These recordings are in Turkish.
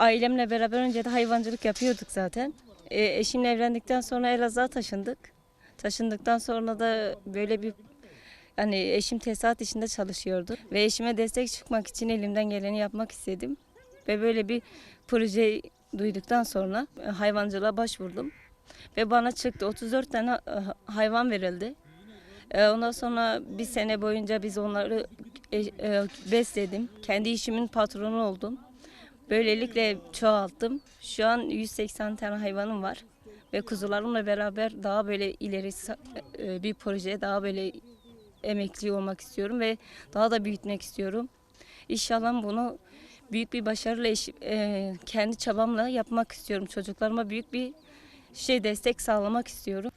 ailemle beraber önce de hayvancılık yapıyorduk zaten. E, eşimle evlendikten sonra Elazığ'a taşındık. Taşındıktan sonra da böyle bir hani eşim tesisat işinde çalışıyordu ve eşime destek çıkmak için elimden geleni yapmak istedim. Ve böyle bir proje duyduktan sonra e, hayvancılığa başvurdum. Ve bana çıktı 34 tane e, hayvan verildi. E, Ondan sonra bir sene boyunca biz onları besledim. Kendi işimin patronu oldum. Böylelikle çoğalttım. Şu an 180 tane hayvanım var. Ve kuzularımla beraber daha böyle ileri e, bir projeye daha böyle emekli olmak istiyorum ve daha da büyütmek istiyorum. İnşallah bunu büyük bir başarıyla eş- e, kendi çabamla yapmak istiyorum. Çocuklarıma büyük bir şey destek sağlamak istiyorum.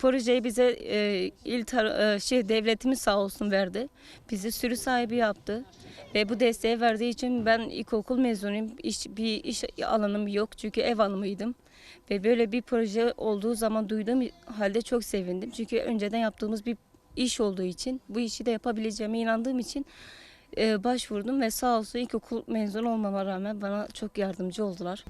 Projeyi bize e, il tar- e, şey devletimiz sağ olsun verdi. Bizi sürü sahibi yaptı. Ve bu desteği verdiği için ben ilkokul mezunuyum. İş, bir iş alanım yok çünkü ev hanımıydım. Ve böyle bir proje olduğu zaman duyduğum halde çok sevindim. Çünkü önceden yaptığımız bir iş olduğu için bu işi de yapabileceğime inandığım için e, başvurdum ve sağ olsun ilkokul mezun olmama rağmen bana çok yardımcı oldular.